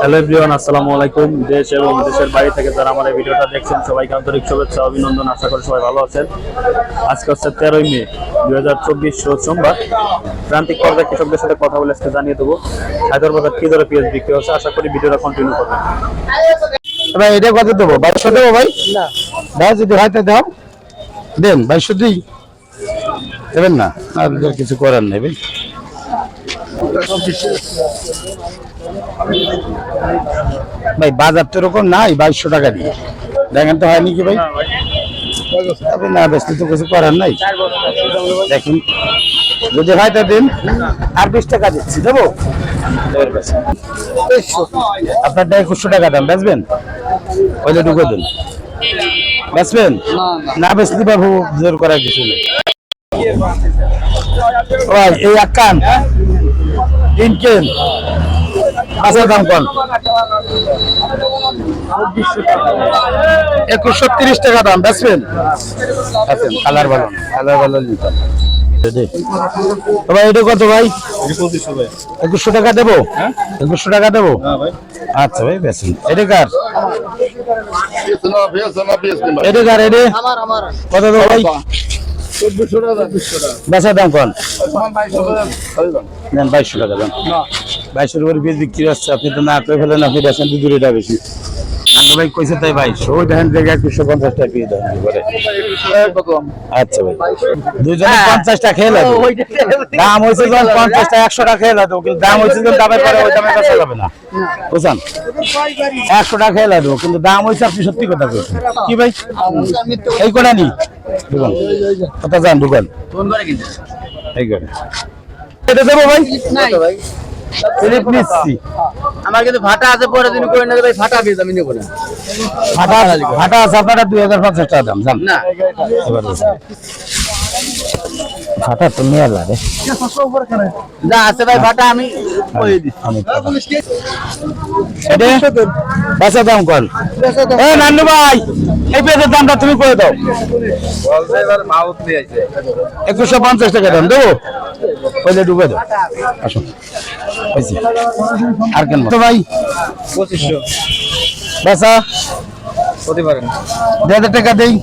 Hello everyone আসসালামু আলাইকুম। দেশ এবং দেশের বাইরে থেকে যারা আমার এই ভিডিওটা দেখছেন সবাইকে আন্তরিক শুভেচ্ছা অভিনন্দন আশা করি সবাই ভালো আছেন। আজকে হচ্ছে তেরোই মে দুই হাজার চব্বিশ রোজ সোমবার। প্রান্তিক পর্যায়ে কৃষকদের সাথে কথা বলে আজকে জানিয়ে দেবো হায়দ্রাবাদ কি ধরে পেঁয়াজ বিক্রি হচ্ছে। আশা করি ভিডিওটা কন্টিনিউ করবেন। ভাই এটা কত দেবো? বাইশশো দেবো ভাই? দাও যদি হয় তো দাও। দেন বাইশশো দিই। দেবেন না? আর কিছু করার নেই ভাই। ভাই, বাজার তো এরকম নাই, বাইশশো টাকা দিয়ে। দেখেন তো হয়নি কি ভাই? তবে না বেশি তো কিছু করার নাই। দেখুন। যদি হয় তা দিন। আর বিশ টাকা দিচ্ছি, দেবো? আপনারটা একুশশো টাকা দাম, বেচবেন? ওইলে ঢুকে দিন। বেচবেন? না বেচতে পারব জোর করার কিছু নেই। এই এক কান তিন কেন? আচ্ছা দাম কোন। একুশশো তিরিশ টাকা দাম বেচবেন? আচ্ছা কালার ভালো কালার ভালো নিতাম ভাই এটা কত ভাই? একুশশো টাকা দেবো? একুশশো টাকা দেবো? আচ্ছা ভাই বেশি এটা কার? এটা কার এটা? কত দেবো ভাই? বেচার দাম কোন? বাইশশো টাকা দাম বাইশশোর উপরে বীজ বিক্রি হচ্ছে আপনি তো না করে ফেলেন আপনি বেছেন তো দূরে বেশি। ভাই কইছে তাই ভাই। ওই দেখেন দেখে একুশশো পঞ্চাশ টাকা পিস দেন আচ্ছা ভাই। দুজনে পঞ্চাশ টাকা খেয়ে লাগবে দাম হয়েছে যখন পঞ্চাশ টাকা একশো টাকা খেয়ে লাগবে কিন্তু দাম হয়েছে যখন দামের পরে ওই দামে বেচা যাবে না। বুঝছেন? একশো টাকা খেয়ে লাগবে কিন্তু দাম হয়েছে আপনি সত্যি কথা বলছেন কি ভাই? এই কটা নি? দোকান কথা যান দোকান এই করে এটা দেবো ভাই? ভাই স্লিপ নিচ্ছি আমার কিন্তু ভাটা আছে পরে দিন করে নেবে ভাই বীজ আমি নেব না। ভাটা ভাটা আছে আপনারা দুই হাজার পঞ্চাশ টাকা দাম জান। না। ভাটা তো লাগে যা আছে ভাই ভাটা আমি কই দিই আমি এটা বেচা দাম কর। এ নান্নু ভাই এই পেঁয়াজের দামটা তুমি করে দাও? মাউথ নিয়ে আছে একুশশো পঞ্চাশ টাকা দাম দেবো? পয়লে ডুবে দাও আসুন হয়েছে। আর কেন? তো ভাই পঁচিশশো। বেচা হতে পারেন দেড় হাজার টাকা দেই।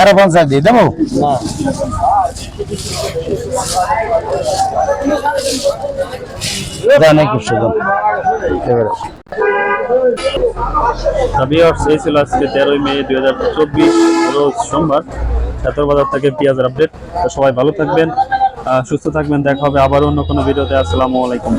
আরও পঞ্চাশ দিই দেবো? দেন একুশশো দেন এবারে। এই ছিল আজকে তেরোই মে দুই হাজার চব্বিশ রোজ সোমবার। ছাত্র বাজার থেকে পেঁয়াজের আপডেট সবাই ভালো থাকবেন সুস্থ থাকবেন। দেখা হবে আবার অন্য কোনো ভিডিওতে। আসসালামু আলাইকুম।